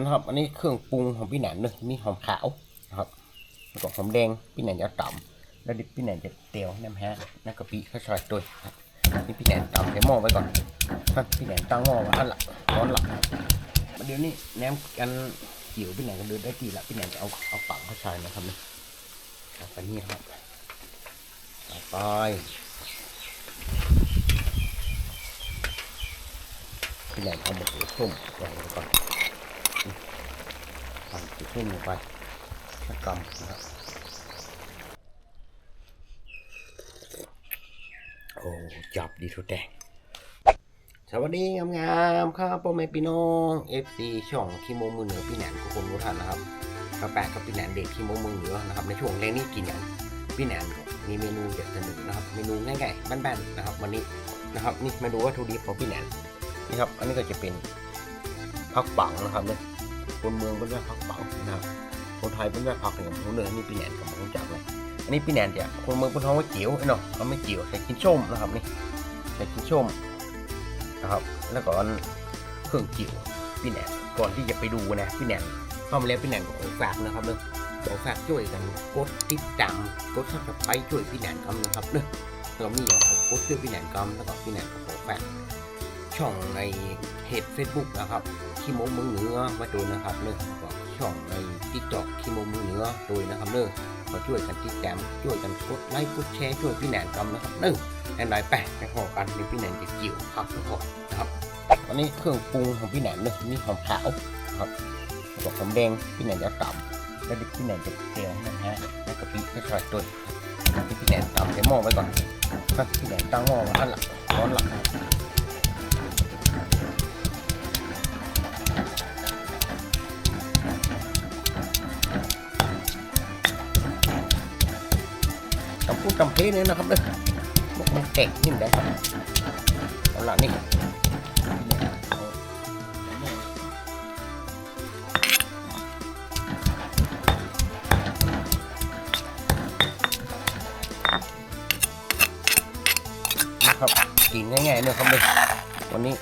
นะครับ อันนี้เครื่องปรุงของพี่หนมเลยมีหอมขาวนะครับแล้วก็หอมแดงพี่หนมจะต่ำแล้วดิพี่หนมจะเตียวน้ำแห้งน้ำกะปิข้าวซอยตัวครับนี่พี่แหนต่ำใส่หม้อไว้ก่อนพี่แหนตั้งหม้อไว้อันละร้อนละเดี๋ยวนี้แหนมกันเกี่ยวพี่แหนกันเดือดได้กี่ละพี่แหนจะเอาเอาปังข้าวซอยนะครับนี่เอาไปนี่ครับต่อไปพี่แหนเอาหมะเขือส้มวางไว้ก่อน ทำจุดทุ่มลงไปสักกำนะครับโอ้จับดีทุกแดงสวัสดีงามๆครับพ่อแม่พี่น้อง FC ช่องขี้โมมือเหนือพี่แหนนทุกคนรู้ทันนะครับกาแฟกับพี่แหนนเด็กขี้โมมือเหนือนะครับในช่วงแรกนี้กินอย่างพี่แหนนมีเมนูเด็ดเสนอนะครับเมนูง่ายๆบ้านๆนะครับวันนี้นะครับนี่มาดูวัตถุดิบของพี่แหนนนี่ครับอันนี้ก็จะเป็นผักปังนะครับเนี่ย คนเมืองเป็นแม่พักเป๋านะครับคนไทยเป็นแม่พักอย่างคนเหนือนี่ปีแหนนกับผมรู้จักเลยอันนี้ปีแหนนเนี่ยคนเมืองเป็นท้องว่าเจียวไอ้เนาะเขาไม่เจียวใส่กินส้มนะครับนี่ใส่กินส้มนะครับ แล้วก็อันเครื่องเจียวปีแหนนก่อนที่จะไปดูนะปีแหนนเข้ามาแล้วปีแหนนก็ขอฝากนะครับเนอะขอฝากช่วยกันกดติดตามกดซับสไครต์ช่วยพี่แหนนกำนะครับเนอะเรามีอย่างขอกดช่วยพี่แหนนกำแล้วก็พี่แหนนก็ขอฝาก ช่องในเพจ Facebook นะครับขี้โมเมืองเหนือมาดูนะครับเนอะก็ช่องในทิกตอกขี้โมเมืองเหนือโดยนะครับเนอะก็ช่วยกันติดตามช่วยกันกดไลค์กดแชร์ช่วยพี่แหนนกำนะครับเนอะแอนไลน์แปะในหอกันในพี่แหนนจะจิ๋วครับทุกคนนะครับอันนี้เครื่องปรุงของพี่แหนนเนอะมีหอมขาวครับแล้วก็หอมแดงพี่แหนนจะตำแล้วดิพี่แหนนจะเตียวนะฮะแล้วกะปิก็ซอยตัวนี่พี่แหนนตำใส่หม้อไว้ก่อนพี่แหนนตั้งหม้อไว้อันละร้อนหละ พูดจำเพเนี่ยนะครับเด้อพวกมันแตกนิ่มได้ครับเอาละนี่นะครับกินง่ายๆเนอะครับเด้อวันนี้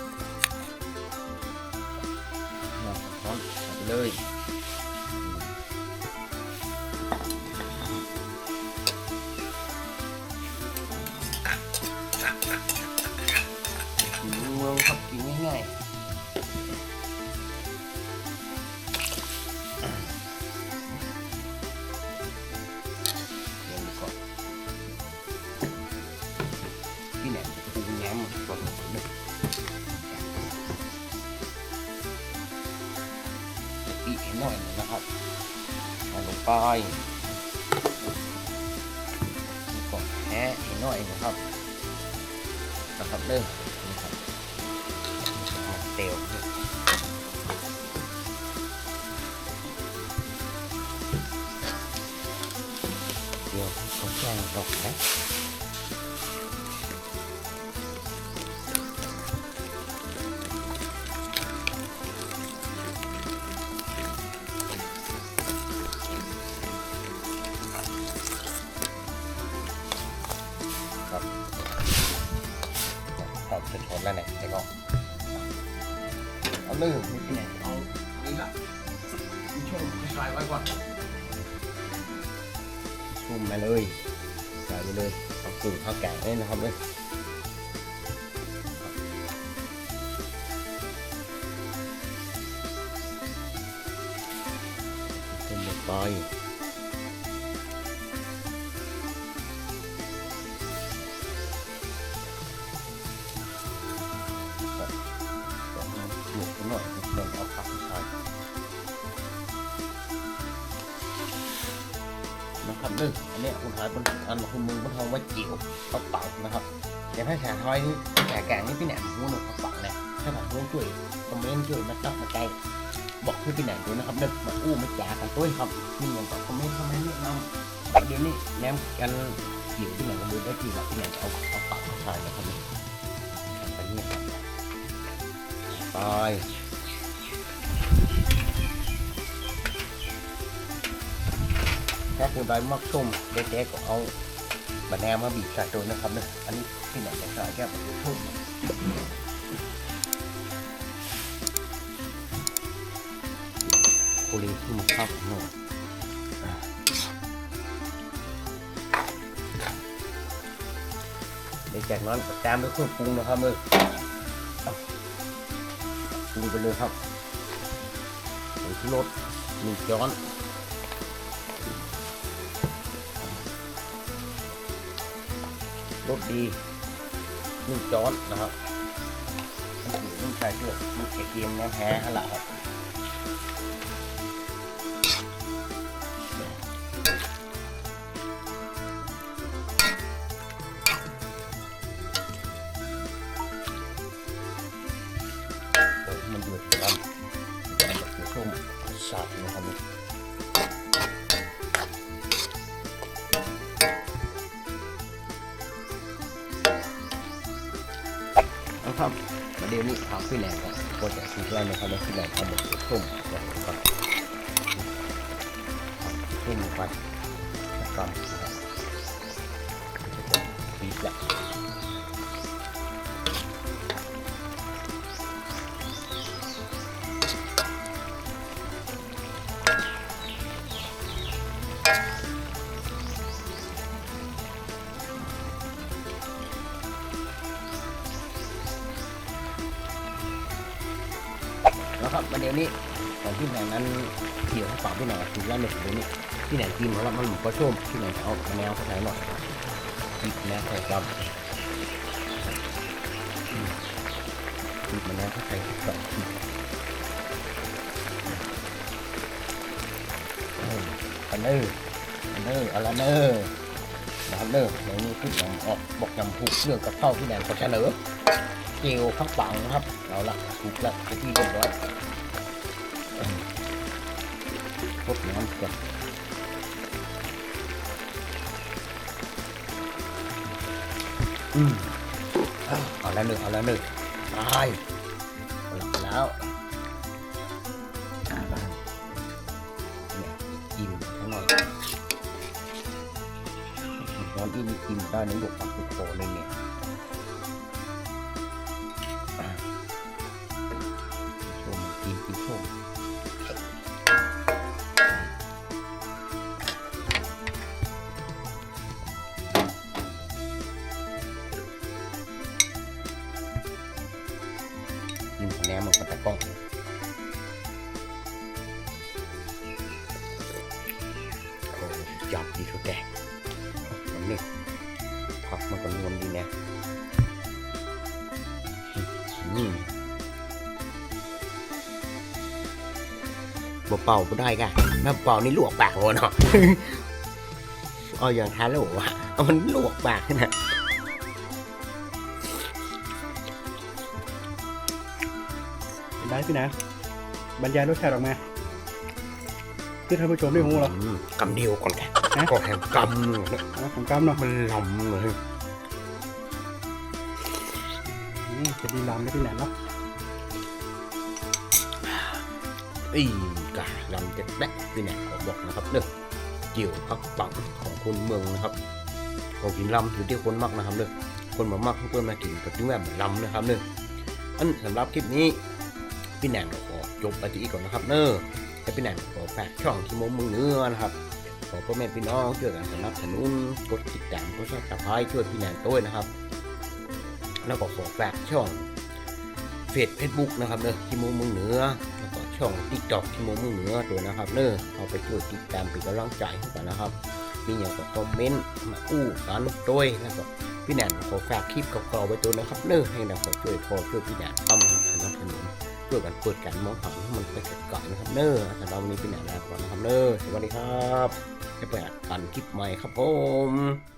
ร้อนเลย นะครับเอาลงไปก็แหะให้หน่อยนะครับนะครับเด้อนะครับเตียวเดี๋ยวเขาแจ้งตกนะ แล้วเนี่ยไอ้ก็เอาหนึ่งนี่ที่ไหนเอานี่ละช่วงใส่ไว้ก่อนชุ่มมาเลยใส่ไปเลยเอากึ่งข้าวแกงนี่นะครับเลยขึ้นลงไป นะครับนึงอันนี้ยคุณทายบนอันคุณมึงบนทองไว้จิ๋วข้าเป่านะครับอย่างถ้าแฉทอยนี่แฉแกงนี่พี่แหนมหูหนึ่งข้าวเปล่าเนี่ยถ้าหากร่วมช่วยคอมเมนต์ช่วยมาตับมาใจบอกให้พี่แหนมด้วยนะครับเนึกมาอู้มาจ๋ากันด้วยครับนี่อย่างก็คอมเมนต์คอมเมนต์แนะนำเดี๋ยวนี้แนมกันจิ๋วพี่แหนมกันดูได้กี่ละพี่แหนมจะเอาข้าเปล่ามาใส่นะครับนี่ไป ถ้าคุณได้มักส้มเด็กๆก็เอาบะแนมมาบีบใส่ตัวนะครับเนี่ยอันนี้ที่ไหนจะใส่แค่บะส้มบกุลีขึ้นมาครับหน่อยเดี๋ยวจากนั้นก็ตามด้วยเครื่องปรุงนะครับมือเอาปรุงไปเลยครับผงชูรสหนึ่งช้อน รสดีนุ่มจอนนะครับมันอยู่ต้องใช้เพื่อมันเกเกมน่แพ้ฮะล่ะครับ ครับมาเดี๋ยวนี้ทำพี่แหลมครับก็จะซื้อได้นะครับแล้วพี่แหลมทำแบบตุ่มนะครับตุ่มไปนะครับนะครับปี๊ด และนะครับประเดี๋ยวนี้ตอนพี่แหลมนั้นเกี่ยวกับปากพี่แหลมซื้อได้เลยเดี๋ยวนี้พี่แหลมกินเพราะว่ามันหมูกระส้มพี่แหลมเอามะนวเข้าใส่หน่อยปี๊ดนะใส่กำอืมปี๊ดมะนาวเข้าใส่สองทีเอออันเนอร์อันเนอร์อันละเนอร์นะครับเนอร์เดี๋ยวนี้พี่แหลมออกบอกยำผูกเรื่องกับเข้าวพี่แหลมก็เฉลย เกลข้างปังนะครับ เอาละถูกแล้วไปที่เรียบร้อยพดน้ำก่อนอืมเอาแล้วหนึ่งเอาแล้วหนึ่งตายเอาละแล้วเนี่ยกินทั้งหมดตอนที่มีกินได้ในหยกปักตุกโตเลยเนี่ย ก็ตะก้องโอ้จับดีทุกแดงมันนี่ผักมันก็นวลดีนะอืมบเป่าบ่ได้กะถ้าเป่านี่ลวกปากวะเนาะเอาอย่างทาโลวะเอามันลวกปากนะ ได้พี่นะบรรยายรสชาติออกมาคือท่านผู้ชมได้หูเหรออืมกำเดียวก่อนแกฮะก็แหมกำหนึ่งนะเอาของกำเนาะมันลำเลยอืมจะดีลำได้พี่แหลมเนาะอีกะลำเจ็ดแป๊กพี่แหนขอบอกนะครับเด้อเกี่ยวพักปังของคนเมืองนะครับของกินลำอยู่ที่คนมักนะครับเด้อคนบ่มักเพื่อนมากินก็ถึงแบบลำนะครับเด้ออันสำหรับคลิปนี้ พี่แหนขอจบไปที่อีกก่อนนะครับเด้อให้พี่แหนขอฝากช่องที่มมือเนื้อนะครับขอพ่อแม่พี่น้องช่วยกันสนับสนุนกดติดตามกดซับสไครต์ช่วยพี่แหนด้วยนะครับ แล้วก็ขอฝากช่องเฟซเฟซบุ๊กนะครับเนอที่มมือเนือแล้วก็ช่องติ๊กต็อกที่โมมือเหนือตัวนะครับ เนอเอาไปช่วยติดตามเป็นกำลังใจให้กันนะครับ มีอย่างก็คอมเมนต์มาอู้กันด้วยแล้วก็พี่แนนขอฝากคลิปเก่าๆไว้ตัวนะครับเนอให้เราขอช่วยพอช่วยพี่แนนเอามาสนับสนุน ช่วยกันเปิดการมองหานมันไปไกลๆนะครับเนอะสำหรับวันนี้พี่แหนนลาก่อนนะครับเนอะสวัสดีครับจะไปอัดกันคลิปใหม่ครับผม